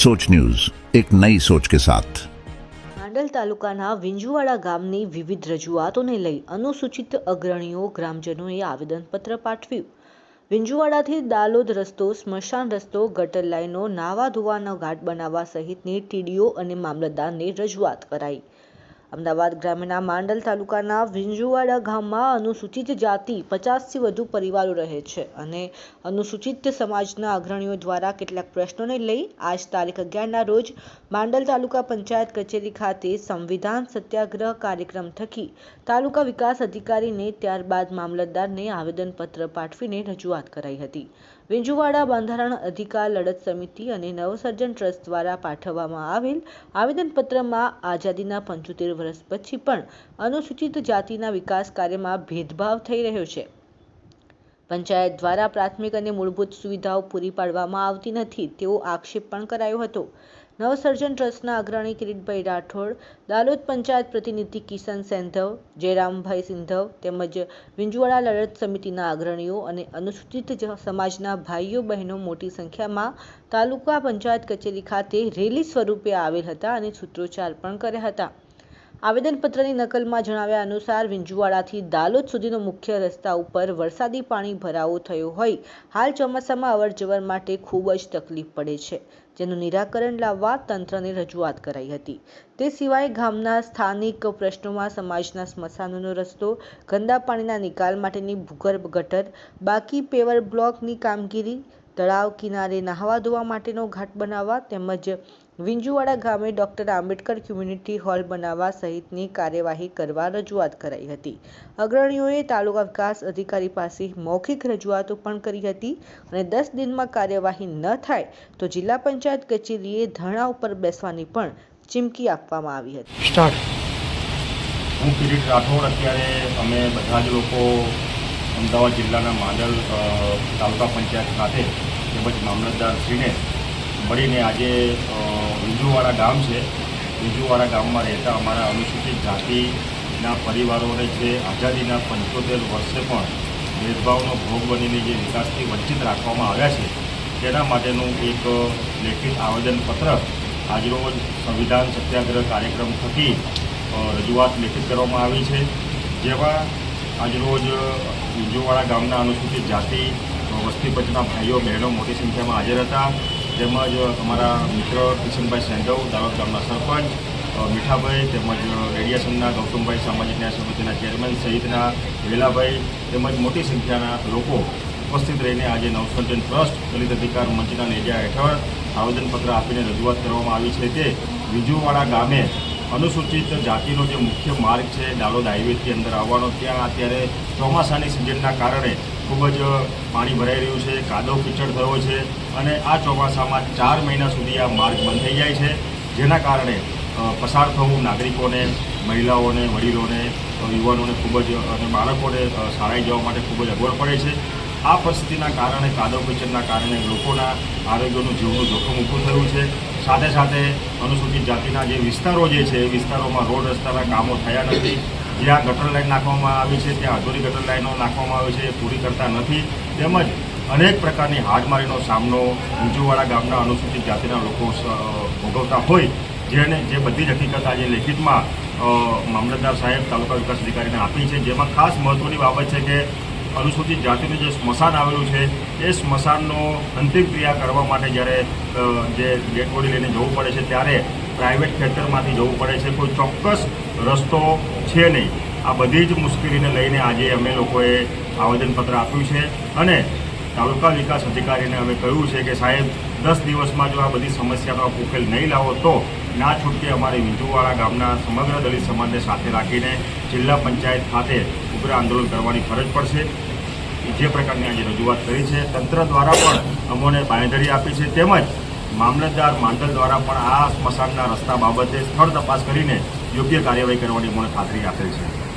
सोच न्यूज एक नई सोच के साथ માંડલ તાલુકાના વિંજુવાડા ગામની વિવિધ રજૂઆતોને લઈ અનુસૂચિત અગ્રણીઓ ગ્રામજનોએ આવેદનપત્ર પાઠવ્યું વિંજુવાડાથી દાલોદ રસ્તો સ્મશાન રસ્તો ગટર લાઈનો નાવા ધોવાનો ઘાટ બનાવવા સહિતની ટીડીઓ અને મામલતદારને રજૂઆત કરાઈ અમદાવાદ ગ્રામીણના માંડલ તાલુકાના વિંજુવાડા ગામમાં અનુસૂચિત જાતિ પચાસથી વધુ પરિવારો રહે છે અને અનુસૂચિત સમાજના અગ્રણીઓ દ્વારા કેટલાક પ્રશ્નોને લઈ આજ તારીખ અગિયારના રોજ માંડલ તાલુકા પંચાયત કચેરી ખાતે સંવિધાન સત્યાગ્રહ કાર્યક્રમ થકી તાલુકા વિકાસ અધિકારીને ત્યારબાદ મામલતદારને આવેદનપત્ર પાઠવીને રજૂઆત કરાઈ હતી. વિંજુવાડા બંધારણ અધિકાર લડત સમિતિ અને નવસર્જન ટ્રસ્ટ દ્વારા પાઠવવામાં આવેલ આવેદનપત્રમાં આઝાદીના પંચોતેર વર્ષ પછી પણ અનુસૂચિત જાતિના વિકાસ કાર્યમાં ભેદભાવ થઈ રહ્યો છે. પંચાયત દ્વારા પ્રાથમિક અને મૂળભૂત સુવિધાઓ પૂરી પાડવામાં આવતી નથી તેવો આક્ષેપ પણ કરાયો હતો. નવસર્જન ટ્રસ્ટના અગ્રણી કિરીટભાઈ રાઠોડ, દાલોદ પંચાયત પ્રતિનિધિ કિશન સેંધવ જયરામભાઈ સિંધવ તેમજ વિંજવાડા લડત સમિતિના અગ્રણીઓ અને અનુસૂચિત સમાજના ભાઈઓ બહેનો મોટી સંખ્યામાં તાલુકા પંચાયત કચેરી ખાતે રેલી સ્વરૂપે આવેલ હતા અને સૂત્રોચ્ચાર પણ કર્યા હતા. આવેદનપત્રની નકલમાં જણાવ્યા અનુસાર વિંજુવાડાથી દાલોદ સુધીનો મુખ્ય રસ્તા ઉપર વરસાદી પાણી ભરાવો થયો હોય, હાલ ચોમાસામાં અવરજવર માટે ખૂબ જ તકલીફ પડે છે, જેનું નિરાકરણ લાવવા તંત્રને રજૂઆત કરાઈ હતી. તે સિવાય ગામના સ્થાનિક પ્રશ્નોમાં સમાજના સ્મશાનોનો રસ્તો, ગંદા પાણીના નિકાલ માટેની ભૂગર્ભ ગટર, બાકી પેવર બ્લોકની કામગીરી, તળાવ કિનારે નહાવા ધોવા માટેનો ઘાટ બનાવવા તેમજ વિંજુવાડા ગામે ડોક્ટર આંબેડકર કમ્યુનિટી હોલ બનાવવા સહિતની કાર્યવાહી કરવા રજૂઆત કરાઈ હતી. અગ્રણીઓએ તાલુકા વિકાસ અધિકારી પાસે મૌખિક રજૂઆતો પણ કરી હતી અને દસ દિનમાં કાર્યવાહી ન થાય તો જિલ્લા પંચાયત કચેરીએ ધરણા ઉપર બેસવાની પણ ચીમકી આપવામાં આવી હતી. સ્ટાર્ટ. હું કિરીટ રાઠોડ. અત્યારે અમે બધા જ લોકો અમદાવાદ જિલ્લાના માંડલ તાલુકા પંચાયત ખાતે તેમજ મામલતદારશ્રીને મળીને આજે અ, ગામ છે. વિંજુવાડા ગામમાં રહેતા અમારા અનુસૂચિત જાતિના પરિવારોને જે આઝાદીના પંચોતેર વર્ષે પણ ભેદભાવનો ભોગ બનીને જે વિકાસથી વંચિત રાખવામાં આવ્યા છે તેના માટેનું એક લેખિત આવેદનપત્ર આજરોજ સંવિધાન સત્યાગ્રહ કાર્યક્રમ થકી રજૂઆત લેખિત કરવામાં આવી છે. જેમાં આજરોજ વિંજુવાડા ગામના અનુસૂચિત જાતિ વસ્તી પંચના ભાઈઓ બહેનો મોટી સંખ્યામાં હાજર હતા. તેમજ અમારા મિત્ર કિશનભાઈ સેંધવ દાવત ગામના સરપંચ મીઠાભાઈ, તેમજ રેડિયાસનના ગૌતમભાઈ સામાજિક ન્યાય સમિતિના ચેરમેન સહિતના વેલાભાઈ તેમજ મોટી સંખ્યાના લોકો ઉપસ્થિત રહીને આજે નવસર્જન ટ્રસ્ટ, દલિત અધિકાર મંચના નેજા હેઠળ આવેદનપત્ર આપીને રજૂઆત કરવામાં આવી છે કે વિજુવાડા ગામે અનુસૂચિત જાતિનો જે મુખ્ય માર્ગ છે દાલોદ હાઈવેથી અંદર આવવાનો, ત્યાં અત્યારે ચોમાસાની સિઝનના કારણે ખૂબ જ પાણી ભરાઈ રહ્યું છે, કાદવ કીચડ થયો છે અને આ ચોમાસામાં ચાર મહિના સુધી આ માર્ગ બંધ થઈ જાય છે. જેના કારણે પસાર થવું નાગરિકોને, મહિલાઓને, વડીલોને યુવાનોને ખૂબ જ, અને બાળકોને શાળાએ જવા માટે ખૂબ જ અગવડ પડે છે. આ પરિસ્થિતિના કારણે, કાદવ કિચડના કારણે લોકોના આરોગ્યનું જીવનું જોખમ ઊભું થયું છે. સાથે સાથે અનુસૂચિત જાતિના જે વિસ્તારો જે છે, એ વિસ્તારોમાં રોડ રસ્તાના કામો થયા નથી. જ્યાં ગટર લાઈન નાખવામાં આવી છે, ત્યાં અધૂરી ગટર લાઈનો નાખવામાં આવી છે પૂરી કરતા નથી. તેમજ અનેક પ્રકારની હાડમારીનો સામનો વિંજુવાડા ગામના અનુસૂચિત જાતિના લોકો ભોગવતા હોય, જેને, જે બધી જ હકીકત આજે લેખિતમાં મામલતદાર સાહેબ તાલુકા વિકાસ અધિકારીને આપી છે. જેમાં ખાસ મહત્ત્વની બાબત છે કે અનુસૂચિત જાતિનું જે સ્મશાન આવેલું છે, એ સ્મશાનનો અંતિમ ક્રિયા કરવા માટે જ્યારે જે ડેડ બોડી લઈને જવું પડે છે, ત્યારે પ્રાઇવેટ ખેતરમાંથી જવું પડે છે. કોઈ ચોક્કસ રસ્તો છે નહીં. આ બધી જ મુશ્કેલીને લઈને આજે અમે લોકોએ આવેદનપત્ર આપ્યું છે અને તાલુકા વિકાસ અધિકારીને અમે કહ્યું છે કે સાહેબ, દસ દિવસમાં જો આ બધી સમસ્યાનો ઉકેલ નહીં લાવો તો ના છૂટકે અમારે વિંજુવાડા ગામના સમગ્ર દલિત સમાજને સાથે રાખીને જિલ્લા પંચાયત ખાતે ઉગ્ર આંદોલન કરવાની ફરજ પડશે. જે પ્રકારની આજે રજૂઆત કરી છે, તંત્ર દ્વારા પણ અમોને બાંયધરી આપી છે. તેમજ મામલતદાર માંડલ દ્વારા પણ આ સ્મશાનના રસ્તા બાબતે સ્થળ તપાસ કરીને યોગ્ય કાર્યવાહી કરવાની પણ ખાતરી આપેલ છે.